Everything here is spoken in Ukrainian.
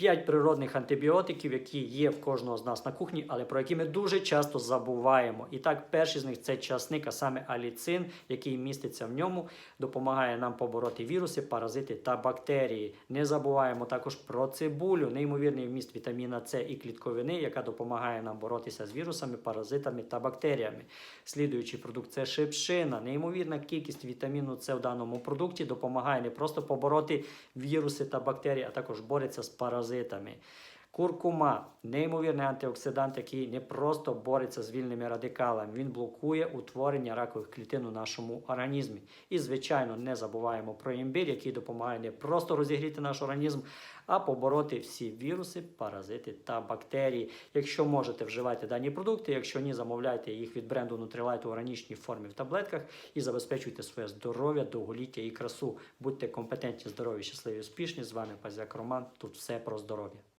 П'ять природних антибіотиків, які є в кожного з нас на кухні, але про які ми дуже часто забуваємо. І так, перший з них це часник, а саме аліцин, який міститься в ньому, допомагає нам побороти віруси, паразити та бактерії. Не забуваємо також про цибулю, неймовірний вміст вітаміна С і клітковини, яка допомагає нам боротися з вірусами, паразитами та бактеріями. Слідуючий продукт це шипшина. Неймовірна кількість вітаміну С в даному продукті допомагає не просто побороти віруси та бактерії, а також бореться з паразитами. fazer também. Куркума неймовірний антиоксидант, який не просто бореться з вільними радикалами, він блокує утворення ракових клітин у нашому організмі. І, звичайно, не забуваємо про імбир, який допомагає не просто розігріти наш організм, а побороти всі віруси, паразити та бактерії. Якщо можете, вживайте дані продукти. Якщо ні, замовляйте їх від бренду Nutrilite у органічній формі в таблетках і забезпечуйте своє здоров'я, довголіття і красу. Будьте компетентні, здорові, щасливі, успішні. З вами Пазяк Роман. Тут все про здоров'я.